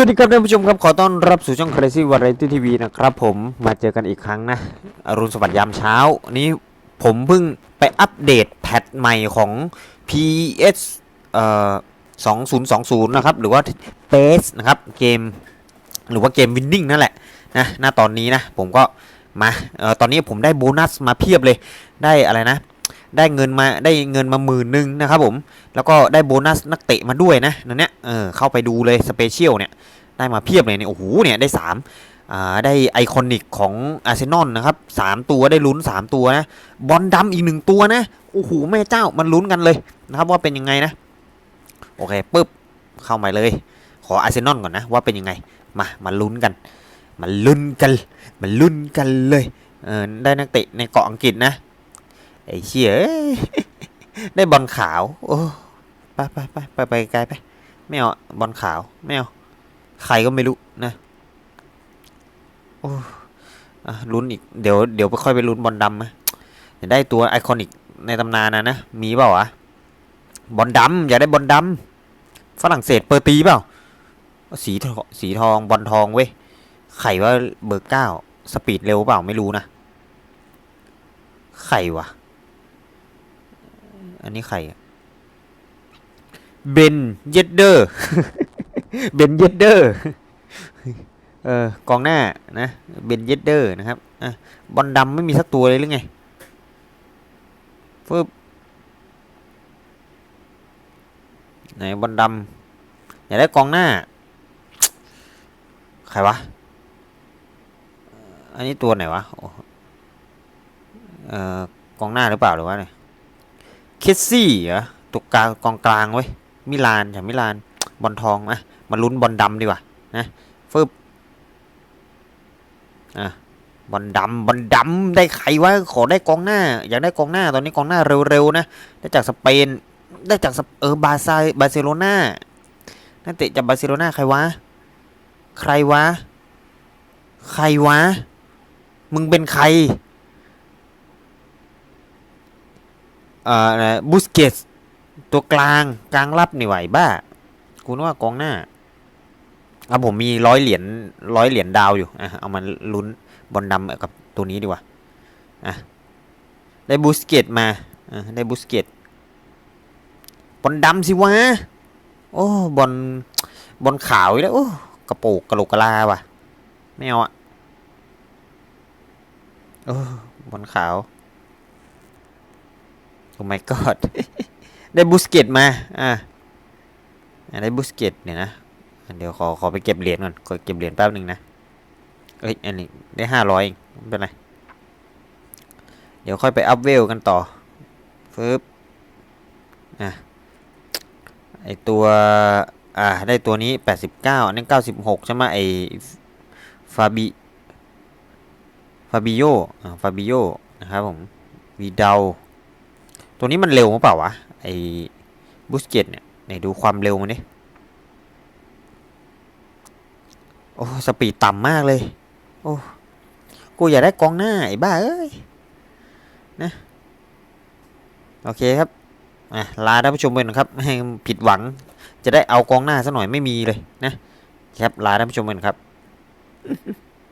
สวัสดีครับท่านผู้ชมครับ ขอต้อนรับสู่ช่อง Crazy Variety TV นะครับผมมาเจอกันอีกครั้งนะอรุณสวัสดิ์ยามเช้า นี้ผมเพิ่งไปอัปเดตแพทใหม่ของ PS เอ่อ2020 นะครับ หรือว่า PES นะครับเกม หรือว่าเกม Winning นั่นแหละนะณตอนนี้นะ ผมก็มาเอ่อตอนนี้ผมได้โบนัสมาเพียบเลยได้อะไรนะ ได้เงินมาได้เงินมาหมื่นหนึ่งนะครับผมแล้วก็ได้โบนัสนักเตะมาด้วยนะนั่นเนี่ยเออเข้าไปดูเลยสเปเชียลเนี่ยได้มาเพียบเลยเนี่ยโอ้โหเนี่ยได้3อ่าได้ไอคอนิกของอาร์เซนอลนะครับสามตัวได้ลุ้น 3 ตัวนะบอลดำอีกหนึ่งตัวนะโอ้โหแม่เจ้ามันลุ้นกันเลยนะครับว่าเป็นยังไงนะโอเคปุ๊บเข้ามาเลย ขออาร์เซนอลก่อนนะว่าเป็นยังไงมามาลุ้นกันมาลุ้นกันมาลุ้นกันเลยเออได้นักเตะในเกาะอังกฤษนะ ไอ้เชี่ยได้บอลขาว โอ้ไปไปไปไปไปไกลไป ไม่เอาบอลขาว ไม่เอา ใครก็ไม่รู้นะ โอ้อะลุ้นอีก เดี๋ยวเดี๋ยวไปค่อยไปลุ้นบอลดำนะอยากได้ตัวไอคอนิกในตำนานนะนะ มีเปล่าวะ บอลดำอยากได้บอลดำฝรั่งเศสเปอร์ตีเปล่า สีทองสีทองบอลทองเว้ย ไข่ว่าเบอร์เก้า สปีดเร็วเปล่าไม่รู้นะ ไข่วะ อันนี้ใครอะเบนเยดเดอร์เบนเยดเดอร์เออกองหน้านะเบนเยดเดอร์นะครับอะบอลดำไม่มีสักตัวเลยหรือไงฟึบไหนบอลดำอยากได้กองหน้า ใครวะ อันนี้ตัวไหนวะเอ่อกองหน้าหรือเปล่าหรือว่าไง เคสซี่เหรอตัวกลางกองกลางเว้ยมิลานจากมิลานบอลทองอะมาลุ้นบอลดำดีกว่านะฟึบอะบอลดำบอลดำได้ใครวะขอได้กองหน้า อยากได้กองหน้าตอนนี้กองหน้าเร็วๆนะได้จากสเปนได้จากเปเออบาซาบาร์เซโลนานักเตะจากบาร์เซโลนาใครวะใครวะ ใครวะ มึงเป็นใคร เอ่อบูสเกตตัวกลางกลางรับนี่ไหวบ้าคุณว่ากองหน้าอะผมมีร้อยเหรียญร้อยเหรียญดาวอยู่อะเอามาลุ้นบอลดำกับตัวนี้ดีกว่าอะได้บูสเกตมาอะได้บูสเกตบอลดำสิวะโอ้บอลบอลขาวอีกแล้วโอ้กระโปกกระโหลกกะลาว่ะไม่เอาอะโอ้บอลขาว โอ้ my god ได้บูสเกตมา อ่าได้บูสเกตเนี่ยนะ เดี๋ยวขอขอไปเก็บเหรียญก่อนขอเก็บเหรียญแป๊บหนึ่งนะ เอ้ย อันนี้ได้ห้าร้อยเองไม่เป็นไร เดี๋ยวค่อยไปอัพเวลกันต่อฟึบอะ ไอตัว อ่า ได้ตัวนี้89อันนี้96ใช่ไหมไอฟาบิฟาบิโยอ่าฟาบิโยนะครับผมวีดา ตัวนี้มันเร็วมั้เปล่าวะ ไอ้บูสเกตเนี่ยไหนดูความเร็วมันดิโอ้สปีดต่ำมากเลย โอ้กูอยากได้กองหน้าไอ้บ้าเอ้ยนะโอเคครับอะลาท่านผู้ชมไปนะครับให้ผิดหวัง จะได้เอากองหน้าซะหน่อยไม่มีเลยนะครับลาท่านผู้ชมไปนะครับ